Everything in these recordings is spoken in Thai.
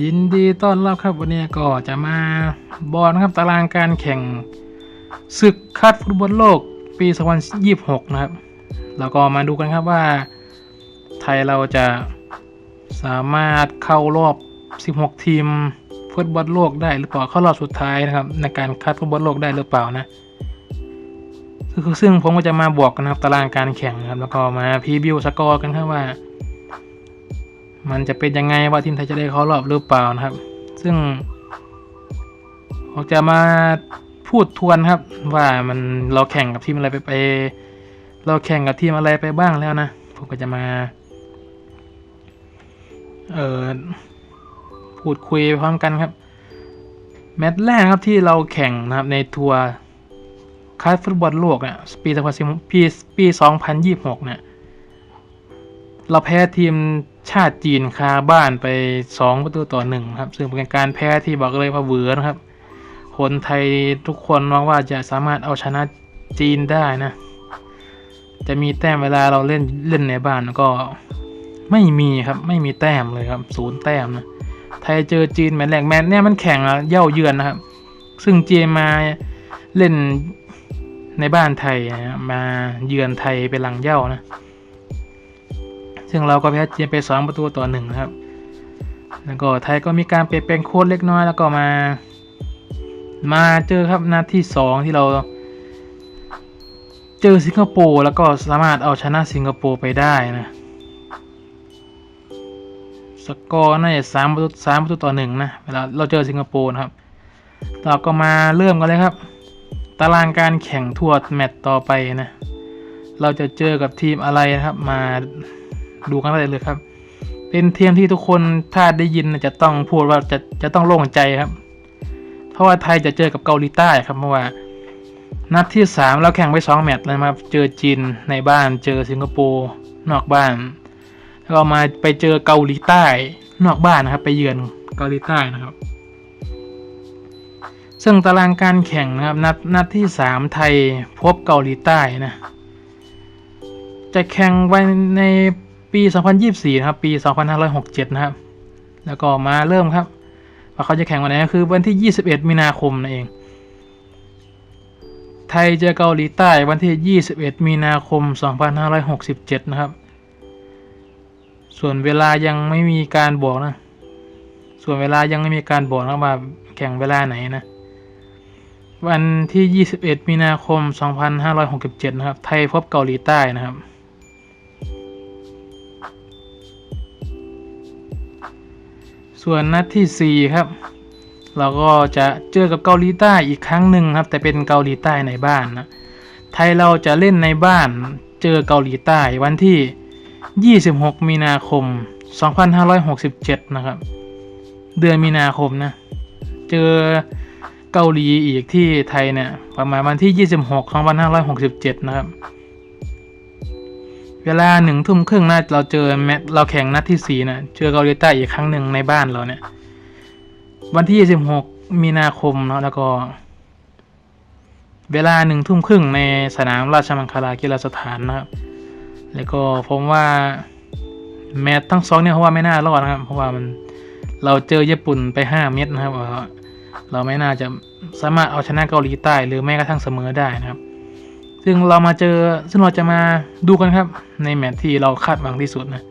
ยินดีต้อนรับครับวันนี้ก็จะมาบอลนะครับตารางการแข่งศึกคัดฟุตบอลโลกปี 2026 นะครับ แล้วก็มาดูกันครับว่า ไทยเราจะสามารถเข้ารอบ 16 ทีมฟุตบอลโลกได้หรือเปล่าเข้ารอบสุดท้ายนะครับ ในการคัดฟุตบอลโลกได้หรือเปล่านะคือซึ่งผมก็จะมาบอกกันนะครับตารางการแข่งนะครับ แล้วก็มาพรีวิวสกอร์กันครับว่า มันจะเป็นยังไงว่าทีมไทยจะได้เข้ารอบหรือเปล่านะครับ ซึ่งผมจะมาพูดทวนครับ ว่ามันเราแข่งกับทีมอะไรไปไป เราแข่งกับทีมอะไรไปบ้างแล้วนะผมก็จะมา เออพูดคุยพร้อมกันครับ แมตช์แรกครับที่เราแข่งนะครับในทัวร์คัดฟุตบอลโลกเนี่ยปี2010ปีปี2026เนี่ยเราแพ้ทีม ชาติจีนคาบ้านไป 2 ประตูต่อหนึ่งครับ ซึ่งเป็นการแพ้ที่บอกเลยว่าเวอนะครับ คนไทยทุกคนมองว่าจะสามารถเอาชนะจีนได้นะ จะมีแต้มเวลาเราเล่นเล่นในบ้านก็ไม่มีครับไม่มีแต้มเลยครับศูนย์แต้มนะไทยเจอจีนแมตช์แรกแมตช์เนี่ยมันแข่งอะเย่าเยือนนะครับ ซึ่งจีนมาเล่นในบ้านไทยนะมาเยือนไทยเป็นหลังเย่านะ ซึ่งเราก็แพ้จีนไปสองประตูต่อหนึ่งนะครับ แล้วก็ไทยก็มีการเปลี่ยนแปลงโค้ดเล็กน้อยแล้วก็มา มาเจอครับนัดที่สองที่เรา เจอสิงคโปร์แล้วก็สามารถเอาชนะสิงคโปร์ไปได้นะสกอร์น่าจะสามประตูสามประตูต่อหนึ่งนะเวลาเราเจอสิงคโปร์นะครับเราก็มาเริ่มกันเลยครับ ตารางการแข่งทัวร์แมตต์ต่อไปนะ เราจะเจอกับทีมอะไรนะครับมา ดูกันได้เลยครับ เป็นเทีมที่ทุกคนถ้าได้ยินจะต้องพูดว่าจะจะต้องโล่งใจครับ เพราะว่าไทยจะเจอกับเกาหลีใต้ครับเพราะว่านัดที่สามเราแข่งไปสองแมตช์เลยนะครับ เจอจีนในบ้านเจอสิงคโปร์นอกบ้าน แล้วก็มาไปเจอเกาหลีใต้นอกบ้านนะครับ ไปเยือนเกาหลีใต้นะครับ ซึ่งตารางการแข่งนะครับนัดนัดที่สามไทยพบเกาหลีใต้นะ จะแข่งไว้ใน ปี 2024 นะครับ ปี 2567 นะครับ แล้วก็มาเริ่มครับว่าเขาจะแข่งวันไหนก็คือวันที่ 21 มีนาคมนั่นเอง ไทยเจอเกาหลีใต้วันที่ 21 มีนาคม 2567 นะครับ ส่วนเวลายังไม่มีการบอกนะ ส่วนเวลายังไม่มีการบอกนะว่าแข่งเวลาไหนนะ วันที่ 21 มีนาคม 2567 นะครับ ไทยพบเกาหลีใต้นะครับ ส่วนนัดที่ 4 ครับ เราก็จะเจอกับเกาหลีใต้อีกครั้งหนึ่งครับ แต่เป็นเกาหลีใต้ในบ้านนะไทยเราจะเล่นในบ้านเจอเกาหลีใต้วันที่ 26 มีนาคม 2567 นะครับ เดือนมีนาคมนะ เจอเกาหลีอีกที่ไทยเนี่ยประมาณวันที่ 26 2567 นะครับ เวลาหนึ่งทุ่มครึ่งนะเราเจอแมตเราแข่งนัดที่สี่นะเจอเกาหลีใต้อีกครั้งหนึ่งในบ้านเราเนี่ย วันที่26มีนาคมเนาะแล้วก็ เวลาหนึ่งทุ่มครึ่งในสนามราชมังคลากีฬาสถานนะครับ แล้วก็ผมว่าแมตทั้งสองเนี่ยเพราะว่าไม่น่ารอดนะครับ เพราะว่ามันเราเจอญี่ปุ่นไปห้าเม็ดนะครับเราไม่น่าจะสามารถเอาชนะเกาหลีใต้ หรือแม้กระทั่งเสมอได้นะครับ ซึ่งเรามาเจอซึ่งเราจะมาดูกันครับ ในแมตช์ที่เราคาดหวังที่สุดนะ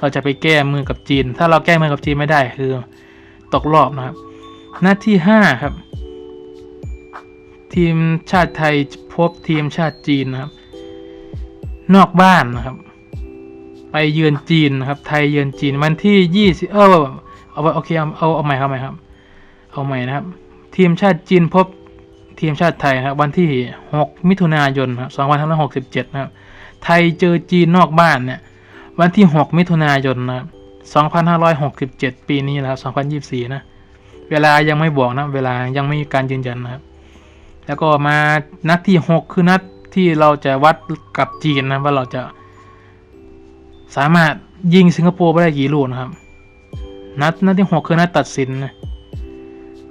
เราจะไปแก้มือกับจีน ถ้าเราแก้มือกับจีนไม่ได้คือตกรอบนะครับนัดที่ห้าครับ ทีมชาติไทยพบทีมชาติจีนนะครับ นอกบ้านนะครับ ไปเยือนจีนนะครับ ไทยเยือนจีนวันที่ยี่สิบเออเอาโอเคเอาเอาเอาใหม่เอาใหม่ครับ เอาใหม่นะครับ ทีมชาติจีนพบ ทีมชาติไทยครับวันที่ 6 มิถุนายนครับ2567นะครับไทยเจอจีนนอกบ้านเนี่ยวันที่ 6 มิถุนายนนะครับ2567 ปีนี้นะครับ2024 นะ เวลายังไม่บอกนะ เวลายังไม่มีการยืนยันนะครับ แล้วก็มานัดที่ 6 คือนัดที่เราจะวัดกับจีนนะว่าเราจะ สามารถยิงสิงคโปร์ไปได้กี่ลูกนะครับ นัดนัดที่ 6 คือนัดตัดสินนะ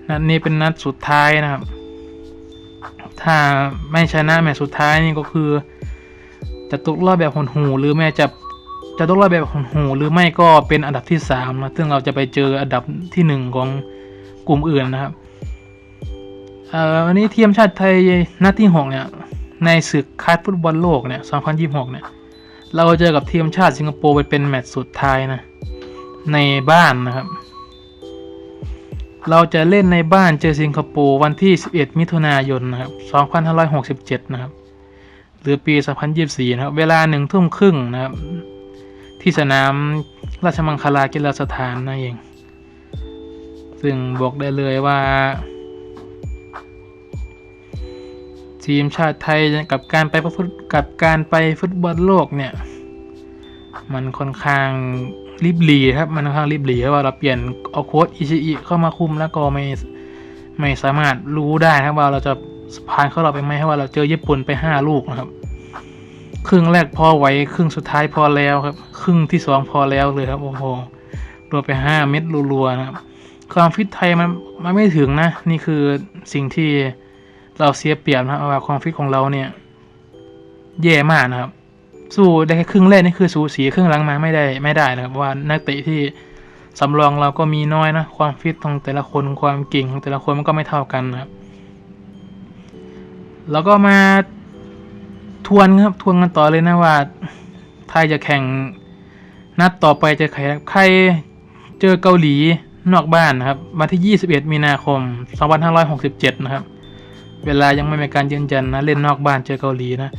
นัดนี้เป็นนัดสุดท้ายนะครับ ถ้าไม่ชนะแมตช์สุดท้ายนี่ก็คือ จะตกรอบแบบหดหูหรือแม้จะจะตกรอบแบบหดหูหรือไม่ก็เป็นอันดับที่สามนะซึ่งเราจะไปเจออันดับที่หนึ่งของกลุ่มอื่นนะครับอันนี้ทีมชาติไทยนัดที่หกเนี่ยในศึกคัดฟุตบอลโลกเนี่ย2026เนี่ยเราเจอกับทีมชาติสิงคโปร์ไปเป็นแมตช์สุดท้ายนะในบ้านนะครับ เราจะเล่นในบ้านเจอสิงคโปร์วันที่ 11 มิถุนายนนะครับ2567 นะครับ หรือปี 2024 นะครับ เวลาหนึ่งทุ่มครึ่งนะครับ ที่สนามราชมังคลากีฬาสถานนั่นเอง ซึ่งบอกได้เลยว่า ทีมชาติไทยกับการไปฟุตกับการไปฟุตบอลโลกเนี่ย มันค่อนข้าง ริบหรีครับ มันค่อนข้างริบหรีเพราะว่าเราเปลี่ยนเอาโค้ชอิชิอิเข้ามาคุมแล้วก็ไม่ไม่สามารถรู้ได้นะครับว่าเราจะผ่านเข้ารอบไปไหมว่าเราเจอญี่ปุ่นไปห้าลูกนะครับ ครึ่งแรกพอไหวครึ่งสุดท้ายพอแล้วครับ ครึ่งที่สองพอแล้วเลยครับโอ้โหโดนไปห้าเม็ดรัวๆนะครับ ความฟิตไทยมันมันไม่ถึงนะ นี่คือสิ่งที่เราเสียเปรียบนะครับว่าความฟิตของเราเนี่ย แย่มากนะครับ สู้ได้แค่ครึ่งแรกนี่คือสูสีครึ่งหลังมาไม่ได้ไม่ได้นะครับว่านักเตะที่สำรองเราก็มีน้อยนะความฟิตของแต่ละคนความเก่งของแต่ละคนมันก็ไม่เท่ากันนะครับ แล้วก็มาทวนครับทวนกันต่อเลยนะว่าไทยจะแข่งนัดต่อไปจะใครใครเจอเกาหลีนอกบ้านนะครับวันที่ 21 มีนาคม 2567 นะครับ เวลายังไม่มีการยืนยันนะเล่นนอกบ้านเจอเกาหลีนะ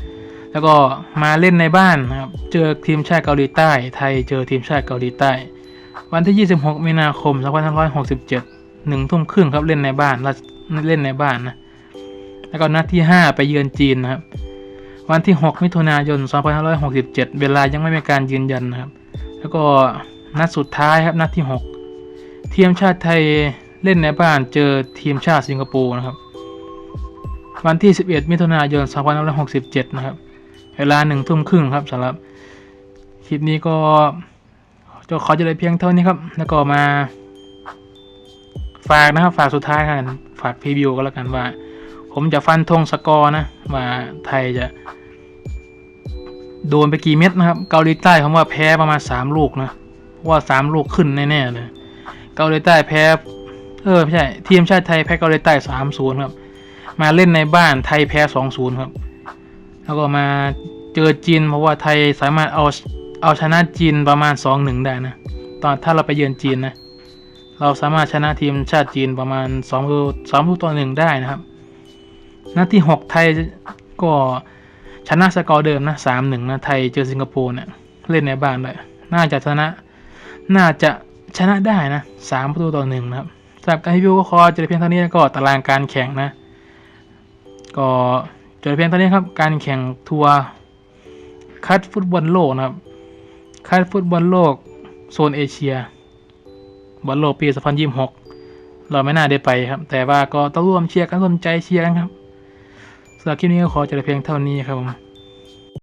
แล้วก็มาเล่นในบ้านนะครับ เจอทีมชาติเกาหลีใต้ ไทยเจอทีมชาติเกาหลีใต้ วันที่ 26 มีนาคม 2567หนึ่งทุ่มครึ่งครับเล่นในบ้านเล่นในบ้านนะ แล้วก็นัดที่ 5 ไปเยือนจีนนะครับ วันที่ 6 มิถุนายน 2567 เวลายังไม่มีการยืนยันนะครับ แล้วก็นัดสุดท้ายครับนัดที่ 6 ทีมชาติไทยเล่นในบ้านเจอทีมชาติสิงคโปร์นะครับ วันที่ 11 มิถุนายน 2567 นะครับ เวลาหนึ่งทุ่มครึ่งครับสำหรับคลิปนี้ก็จะขอจะได้เพียงเท่านี้ครับ แล้วก็มา ฝากนะครับ ฝากสุดท้ายกันฝากพรีวิวก็แล้วกันว่า ผมจะฟันธงสกอร์นะว่าไทยจะ โดนไปกี่เม็ดนะครับ เกาหลีใต้ผมว่าแพ้ประมาณสามลูกนะเพราะว่าสามลูกขึ้นแน่ๆเลยเกาหลีใต้แพ้เออไม่ใช่ทีมชาติไทยแพ้เกาหลีใต้สามศูนย์ครับ มาเล่นในบ้านไทยแพ้สองศูนย์ครับ แล้วก็มาเจอจีนเพราะว่าไทยสามารถเอาเอาชนะจีนประมาณสองหนึ่งได้นะตอนถ้าเราไปเยือนจีนนะเราสามารถชนะทีมชาติจีนประมาณสองสองต่อหนึ่งได้นะครับนัดที่หกไทยก็ชนะสกอร์เดิมนะสามหนึ่งนะไทยเจอสิงคโปร์เนี่ยเล่นในบ้านเลยน่าจะชนะ น่าจะชนะได้นะสามประตูต่อหนึ่งนะครับสำหรับการรีวิวก็ขอจะเพียงเท่านี้แล้วก็ตารางการแข่งนะ ก็ จบเพียงเท่านี้ครับ การแข่งทัวร์คัดฟุตบอลโลกนะครับ คัดฟุตบอลโลกโซนเอเชีย บอลโลกปี 2026 เราไม่น่าได้ไปครับ แต่ว่าก็ต้องร่วมเชียร์กันร่วมใจเชียร์กันครับสำหรับคลิปนี้ก็ขอจบเพียงเท่านี้ครับผม